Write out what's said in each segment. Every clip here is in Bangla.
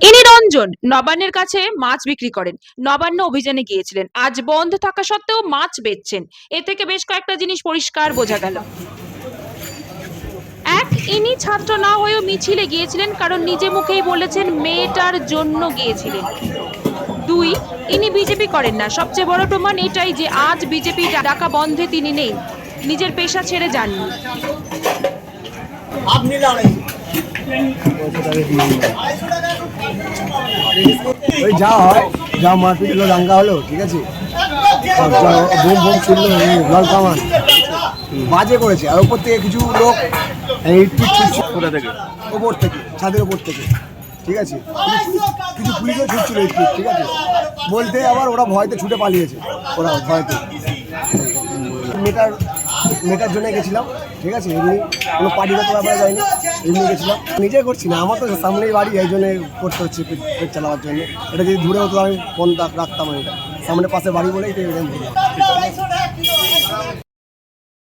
ইনি রঞ্জন, নবান্নের কাছে মাছ বিক্রি করেন। নবান্ন অভিযানে গিয়েছিলেন। আজ বন্ধ থাকা সত্ত্বেও মাছ বেচছেন। এ থেকে বেশ কয়েকটা জিনিস পরিষ্কার বোঝা গেল। এক, ইনি ছাত্র না হয়েও মিছিলে গিয়েছিলেন কারণ নিজে মুখেই বলেছেন মেয়েটার জন্য গিয়েছিলেন। দুই, ইনি বিজেপি করেন না। সবচেয়ে বড় প্রমাণ এটাই যে আজ বিজেপি ডাকা বন্ধে তিনি নেই। নিজের পেশা ছেড়ে যাননি। আপনি ওই যা হয় যা মারপিট হলো দাঙ্গা হলো ঠিক আছে? বোম বোম ছিল জল কামান। বাজে করেছে আর ওপর থেকে কিছু লোক ওপর থেকে ছাদের ওপর থেকে ঠিক আছে? কিছু- পুলিশও ছুটছিল ইট ঠিক আছে? বলতে আবার ওরা ভয়তে ছুটে পালিয়েছে ওরা ভয়তে। মেটার মেটার জন্য গেছিলাম ঠিক আছে? এমনি কোনো পার্টিগত ব্যাপারে যায়নি। এমনি গেছিলাম নিজে করছি না, আমার তো সামনেই বাড়ি, এই জন্য করতে হচ্ছে পেট চালাবার জন্য। এটা যদি দূরে হতো আমি ফোন রাখতাম এটা সামনে পাশে বাড়ি বলেই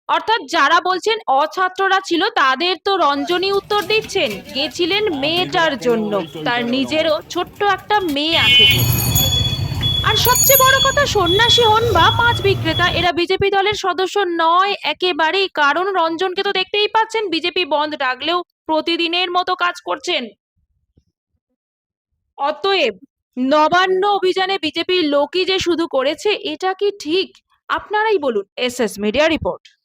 অর্থাৎ যারা বলছেন অছাত্ররা ছিল, তাদের তো রঞ্জনী উত্তর দিচ্ছেন, গেছিলেন মেয়েটার জন্য। তার নিজেরও ছোট্ট একটা মেয়ে আছে। আর সবচেয়ে বড় কথা, সন্ন্যাসী হন বা পাঁচ বিক্রেতা, এরা বিজেপি দলের সদস্য নয় একেবারেই। কারণ রঞ্জনকে তো দেখতেই পাচ্ছেন, বিজেপি বন্ধ ডাকলেও প্রতিদিনের মতো কাজ করছেন। অতএব নবান্ন অভিযানে বিজেপির লোকই যে শুধু করেছে, এটা কি ঠিক? আপনারাই বলুন এস এস মিডিয়া রিপোর্ট।